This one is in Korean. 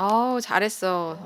어우 잘했어.